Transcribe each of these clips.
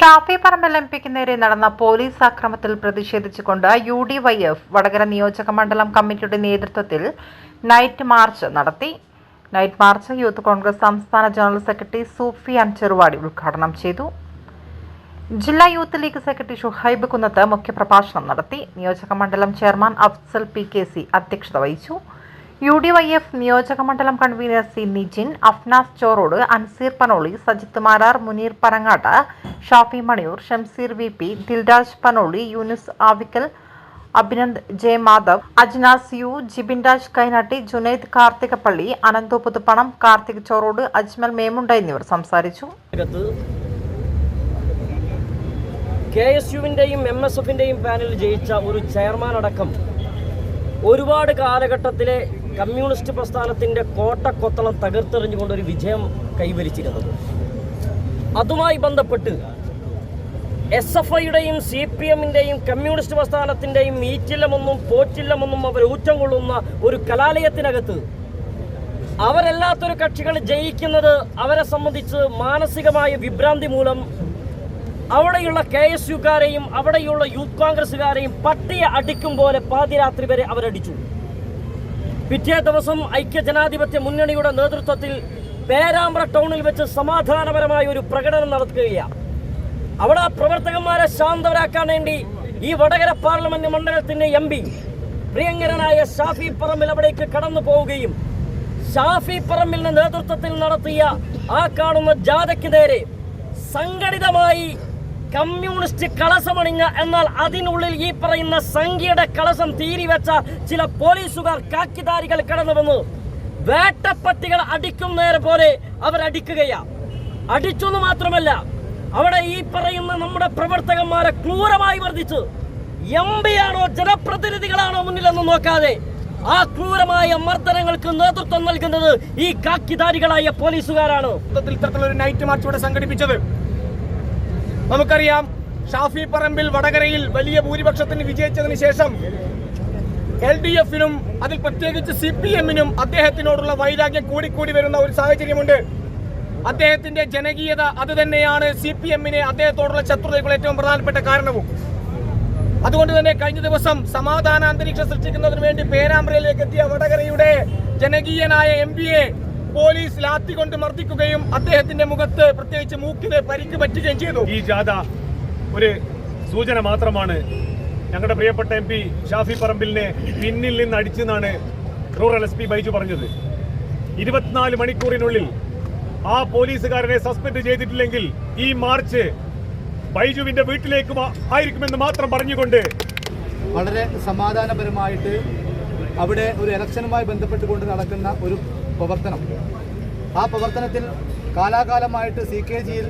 Shafi Parambil M പിക്ക് നേരെ നടന്ന പോലീസ് ആക്രമത്തിൽ പ്രതിഷേധിച്ചുകൊണ്ട് U D Y F Vadakara നിയോജക മണ്ഡലം കമ്മിറ്റിയുടെ നേതൃത്വത്തിൽ നൈറ്റ് മാർച്ച് നടത്തി. നൈറ്റ് മാർച്ച് യൂത്ത് കോൺഗ്രസ് സംസ്ഥാന ജനറൽ സെക്രട്ടറി സൂഫിയാൻ ചെറുവാടി ഉദ്ഘാടനം ചെയ്തു. ജില്ലാ youth League secretary Shuhaib Kunnath മുഖ്യപ്രഭാഷണം നടത്തി. നിയോജക മണ്ഡലം chairman Afsal P K C അധ്യക്ഷത വഹിച്ചു. യു ഡി വൈ എഫ് നിയോജക മണ്ഡലം convener C Nijin Afnas Chorode Anseer Panoli Sajith Marar Muneer Parangatt Shafi Maniyur Shamseer V P Dilraj Panoli Yoonus Avikkal Abhinand J Madhav Ajnas U Jibin Raj Kainatti Junaid Karthikappally Ananthu Puthuppanam Karthik Chorode Ajmal Memunda എന്നിവർ സംസാരിച്ചു. K S യുവിന്റെയും M S എഫിന്റെയും പാനലിൽ ജയിച്ച ഒരു chairman അടക്കം ഒരുപാട് കാലഘട്ടത്തിലെ കമ്മ്യൂണിസ്റ്റ് പ്രസ്ഥാനത്തിന്റെ കോട്ടക്കൊത്തളം തകർത്തെറിഞ്ഞുകൊണ്ട് ഒരു വിജയം കൈവരിച്ചിരുന്നത്. അതുമായി ബന്ധപ്പെട്ട് എസ് എഫ് ഐയുടെയും സി പി എമ്മിന്റെയും കമ്മ്യൂണിസ്റ്റ് പ്രസ്ഥാനത്തിന്റെയും ഈറ്റില്ലമെന്നും പോറ്റില്ലമെന്നും അവർ ഊറ്റം കൊള്ളുന്ന ഒരു കലാലയത്തിനകത്ത് അവരല്ലാത്തൊരു കക്ഷികൾ ജയിക്കുന്നത് അവരെ സംബന്ധിച്ച് മാനസികമായ വിഭ്രാന്തി മൂലം അവിടെയുള്ള കെ എസ് യുക്കാരെയും അവിടെയുള്ള യൂത്ത് കോൺഗ്രസ്സുകാരെയും പട്ടിയെ അടിക്കും പോലെ പാതിരാത്രി വരെ അവരടിച്ചു. പിറ്റേ ദിവസം ഐക്യ ജനാധിപത്യ മുന്നണിയുടെ നേതൃത്വത്തിൽ പേരാമ്പ്ര ടൗണിൽ വെച്ച് സമാധാനപരമായ ഒരു പ്രകടനം നടത്തുകയാണ്. അവിടെ പ്രവർത്തകന്മാരെ ശാന്തരാക്കാൻ വേണ്ടി ഈ വടകര പാർലമെന്റ് മണ്ഡലത്തിന്റെ എം പി പ്രിയങ്കരനായ ഷാഫി പറമ്പിൽ അവിടേക്ക് കടന്നു പോവുകയും ഷാഫി പറമ്പിലിന്റെ നേതൃത്വത്തിൽ നടത്തിയ ആ കാണുന്ന ജാഥയ്ക്ക് നേരെ സംഘടിതമായി കമ്മ്യൂണിസ്റ്റ് കളസമണിഞ്ഞ എന്നാൽ അതിനുള്ളിൽ ഈ പറയുന്ന സംഖ്യയുടെ കളസം തീരിവെച്ച ചില പോലീസുകാർ കാക്കിധാരികൾ കടന്നു വന്നു. വേട്ടപ്പട്ടികൾ അടിക്കും നേരെ പോലെ അവർ അവരടിക്കുകയാ അടിച്ചെന്ന് മാത്രമല്ല അവിടെ ഈ പറയുന്ന നമ്മുടെ പ്രവർത്തകന്മാരെ ക്രൂരമായി വർദ്ധിച്ചു എം ആണോ ജനപ്രതിനിധികളാണോ മുന്നിലെന്ന് നോക്കാതെ ആ ക്രൂരമായ മർദ്ദനങ്ങൾക്ക് നേതൃത്വം നൽകുന്നത് ഈ കാക്കിധാരികളായ പോലീസുകാരാണ്. ഇത്തരത്തിലുള്ള ഒരു നൈറ്റ് മാർച്ച് ഇവിടെ സംഘടിപ്പിച്ചത്. നമുക്കറിയാം ഷാഫി പറമ്പിൽ വടകരയിൽ വലിയ ഭൂരിപക്ഷത്തിന് വിജയിച്ചതിന് ശേഷം എൽ ഡി എഫിനും അതിൽ പ്രത്യേകിച്ച് സി പി എമ്മിനും അദ്ദേഹത്തിനോടുള്ള വൈരാഗ്യം കൂടിക്കൂടി വരുന്ന ഒരു സാഹചര്യമുണ്ട്. അദ്ദേഹത്തിന്റെ ജനകീയത അത് തന്നെയാണ് സി പി എമ്മിനെ അദ്ദേഹത്തോടുള്ള ശത്രുതയ്ക്കുള്ള ഏറ്റവും പ്രധാനപ്പെട്ട കാരണവും. അതുകൊണ്ട് തന്നെ കഴിഞ്ഞ ദിവസം സമാധാന അന്തരീക്ഷം സൃഷ്ടിക്കുന്നതിന് വേണ്ടി പേരാമ്പ്രയിലേക്ക് എത്തിയ വടകരയുടെ ജനകീയനായ എം പോലീസ് ലാത്തി കൊണ്ട് മർദ്ദിക്കുകയും അദ്ദേഹത്തിന്റെ മുഖത്ത് പ്രത്യേകിച്ച് മൂക്കിന് പരിക്ക് പറ്റുകയും ചെയ്തു. ഈ ജാഥ ഒരു സൂചന മാത്രമാണ്. ഞങ്ങളുടെ പ്രിയപ്പെട്ട എം പി ഷാഫി പറമ്പിലിനെ പിന്നിൽ നിന്ന് അടിച്ചെന്നാണ് റൂറൽ എസ് പി ബൈജു പറഞ്ഞത്. ഇരുപത്തിനാല് മണിക്കൂറിനുള്ളിൽ ആ പോലീസുകാരനെ സസ്പെൻഡ് ചെയ്തിട്ടില്ലെങ്കിൽ ഈ മാർച്ച് ബൈജുവിന്റെ വീട്ടിലേക്ക് ആയിരിക്കുമെന്ന് മാത്രം പറഞ്ഞുകൊണ്ട് വളരെ സമാധാനപരമായിട്ട് അവിടെ ഒരു ഇലക്ഷനുമായി ബന്ധപ്പെട്ടുകൊണ്ട് നടക്കുന്ന ഒരു പ്രവർത്തനം. ആ പ്രവർത്തനത്തിൽ കാലാകാലമായിട്ട് സി കെ ജിയിൽ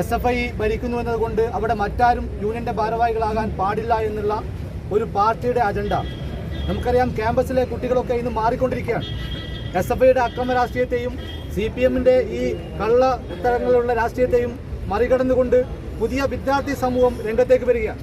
എസ് എഫ് ഐ ഭരിക്കുന്നു എന്നതുകൊണ്ട് അവിടെ മറ്റാരും യൂണിയന്റെ ഭാരവാഹികളാകാൻ പാടില്ല എന്നുള്ള ഒരു പാർട്ടിയുടെ അജണ്ട. നമുക്കറിയാം ക്യാമ്പസിലെ കുട്ടികളൊക്കെ ഇന്ന് മാറിക്കൊണ്ടിരിക്കുകയാണ്. എസ് എഫ് ഐയുടെ അക്രമ രാഷ്ട്രീയത്തെയും സി പി എമ്മിന്റെ ഈ കള്ള ഉത്തരങ്ങളുള്ള രാഷ്ട്രീയത്തെയും മറികടന്നുകൊണ്ട് പുതിയ വിദ്യാർത്ഥി സമൂഹം രംഗത്തേക്ക് വരികയാണ്.